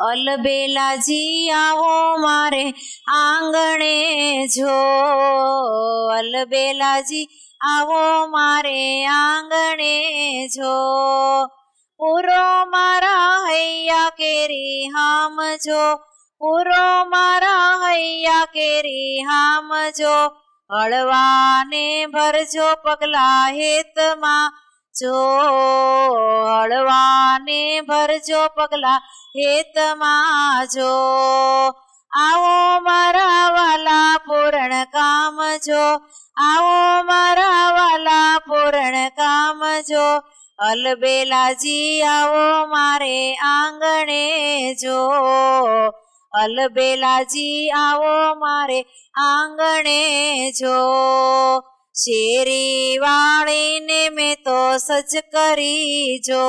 અલબેલાજી આવો મારે આંગણે જો. અલબેલાજી આવો મારે આંગણે જો. પૂરો મારા હૈયા કેરી હામ જો. પૂરો મારા હૈયા કેરી હામ જો. હળવાને ભરજો પગલા હેતમાં જો. હળવાને ભરજો પગલા હેતમાં જો આવો મારા વાલા પૂરણ કામ જો આવો મારા વાલા પૂરણ કામ જો અલબેલાજી, આવો મારે આંગણે જો. અલબેલાજી, આવો મારે આંગણે જો. શેરી વાળીને મેં તો સજ કરી જો.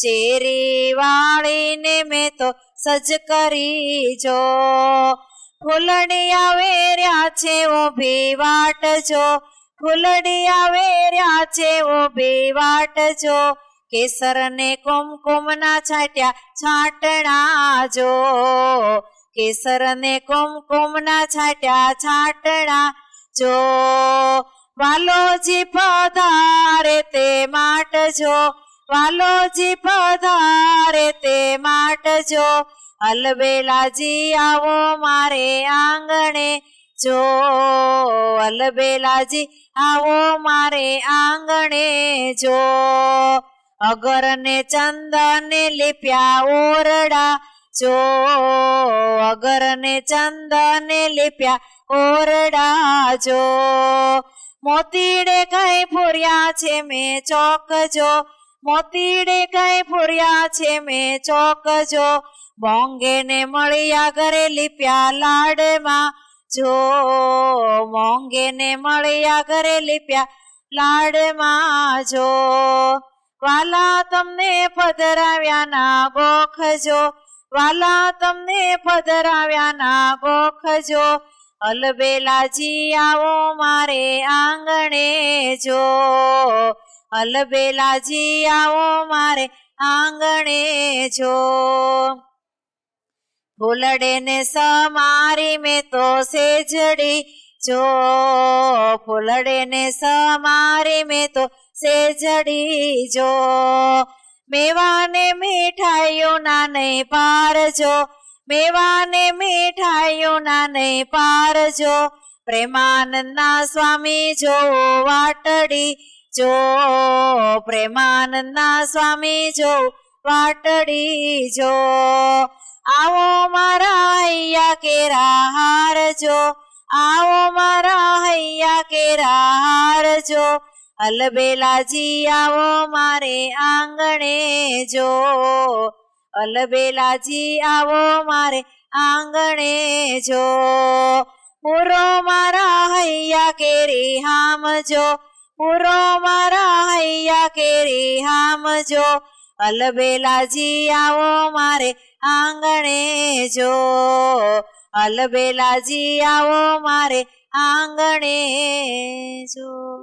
શેરી વાળીને મેં તો સજ કરી જો. ફૂલડિયા વેર્યા છે ઊભી વાટજો ફૂલડિયા વેર્યા છે ઊભી વાટજો કેસર ને કુમકુમના છાંટ્યા, છાંટણા જો. કેસર ને કુમકુમના છાંટ્યા, છાંટણા જો. વાલોજી પધારે તે માટ જો. વાલોજી પધારે તે માટજો અલબેલાજી આવો મારે આંગણે, જો અલબેલાજી આવો મારે આંગણે, જો અગર ને ચંદને લીપ્યા ઓરડા, જો અગર ને ચંદને લીપ્યા ઓરડા, જો મોતીડે કઈ ફોર્યા છે મેં ચોક, જો મોતીડે કઈ ફુર્યા છે મેં ચોક જો મોંઘે ને મળ્યા ઘરે લીપ્યા લાડમાં. જો મોંઘે ને મળ્યા ઘરે લીપ્યા લાડમાં. જો વાલા તમને પધરાવ્યા ના ગોખજો. વાલા તમને પધરાવ્યા ના ગોખજો. અલબેલાજી આવો મારે આંગણે જો. અલબેલાજી આવો મારે આંગણે જો ફૂલડે ને સમારી મેં તો સેજડી જો ફૂલડે ને સમારી મેં તો સેજડી જો મેવાને મીઠાઈઓ ના નહીં પારજો. મેવાને મીઠાઈઓ ના નહીં પારજો. પ્રેમાનંદના સ્વામી જો વાટડી જો પ્રેમાનંદના સ્વામી જો વાટડી જો, આવો મારા હૈયા કેરા હારજો આવો મારા હૈયા કેરા હારજો અલબેલાજી આવો મારે આંગણે જો, અલબેલાજી આવો મારે આંગણે જો પૂરો મારા હૈયા કેરી હામજો પૂરો મારા હૈયા કેરી હામજો. અલબેલાજી આવો મારે આંગણે જો. અલબેલાજી આવો મારે આંગણે જો.